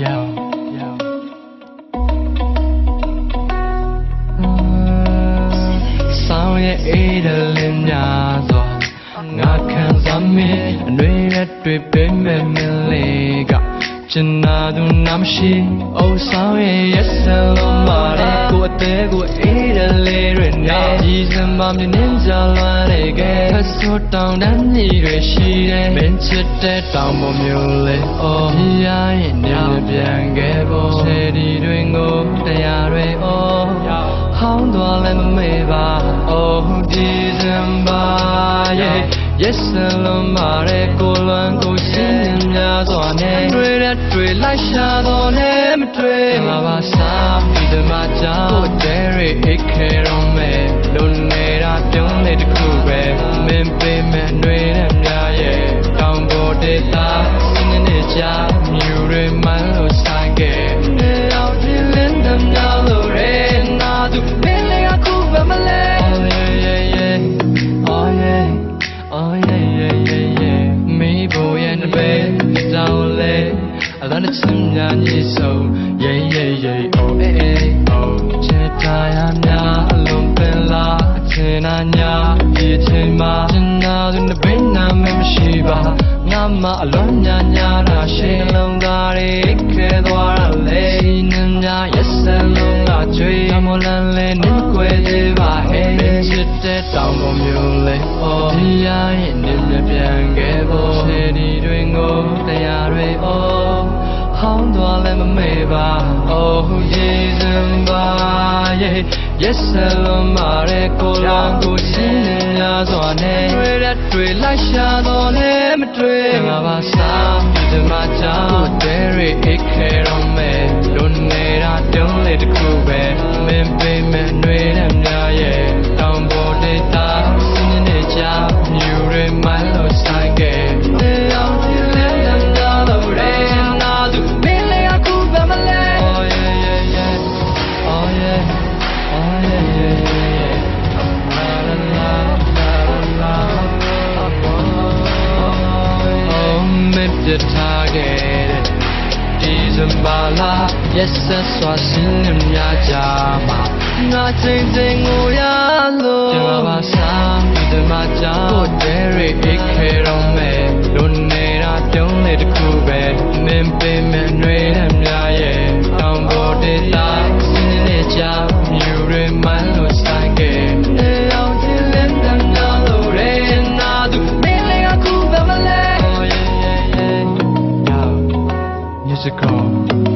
yeah yeah ဆောင်ရဲ့အေးတလင်းများစွာငါခံစားမင်းအနှွေးရက်တွေပေးမဲ့မင်းလေးက ကျင်နာသူနာမရှိအိုးဆောင်ရဲ့ရက်စလုံးမာတဲ့ကိုအသေးကိုအေးတလေးတွေနဲ့ဒီစံမမြင်နေကြလွမ်းနေခဲ့ဖဆိုးတောင်တန်းကြီးတွေရှိတယ်မင်းချစ်တဲ့တောင်ပေါ်မျိုးလေးအော်မြည်ရရင်ညပြန်ခဲ့ဖို့ခြေဒီတွင်ကိုတရားတွေအော်ဟောင်းသွားလည်းမမေ့ပါ Oh December yeah Yes လုံးမာတဲ့ကိုလွန်ကိုရှင်းနေ များစွာနဲ့တွေ့တဲ့တွေ့လိုက်ရှာတော့လည်းမတွေ့မှာပါစားဒီတမကြောင့်တဲ့ရအိတ်ခဲတော့မဲ့လုံနေတာပြုံးနေတခုပဲမင်းပေးမဲ့နှွေတဲ့များရဲ့ကောင်းပေါ်ဒေတာစင်းနေကြမြူတွေမှန်းလို့ဆိုင်ခဲ့နေအောင်ဒီလင်းတဲ့များလို့ရဲနာသူမင်းလေးကခုပဲမလဲ Oh yeah yeah yeah Oh yeah Oh yeah yeah yeah လားတစ်ချင်းများညီဆုံး Yeah yeah yeah Oh eh eh Oh ချစ်တာရများအလုံးပင်လာအချင်းနာညာဒီအချိန်မှာကျင်နာသူနပဲနာမရှိပါငါမအလွန်ညာညာတာရှင်းလုံးသားတွေခဲသွားရလေနင်းညာ Yes လုံးကကြွေးမလန်လေနင်းကွယ်သေးပါဟဲ့ချစ်တဲ့တောင်ပေါ်မျိုးလေ Oh ဒီရရင်နင်းပြန်ခဲ့ဖို့ခြေဒီတွင်ကိုတရားတွေ Oh ဟောင်းသွားလည်းမမေ့ပါ Oh December yeah Yes လုံးမာတဲ့ကိုလန်ကိုရှင်းနေများစွာနဲ့တွေ့တဲ့တွေ့လိုက်ရှာတော့လည်းမတွေ့မှာပါစားဒီမှာကြောင့် me the target ဒီဇင်ဘာလာ yes ဆွာစင်းနေမြကြမှာငါချိန်ချိန်ကိုရလို့ဒီမှာပါစားဒီမှာကြောင့်တဲ့ရအိတ်ခဲတော့မဲ့လွန်နေတာပြုံးနေတခုပဲမင်းပေးမဲ့နှွေ ပဲမ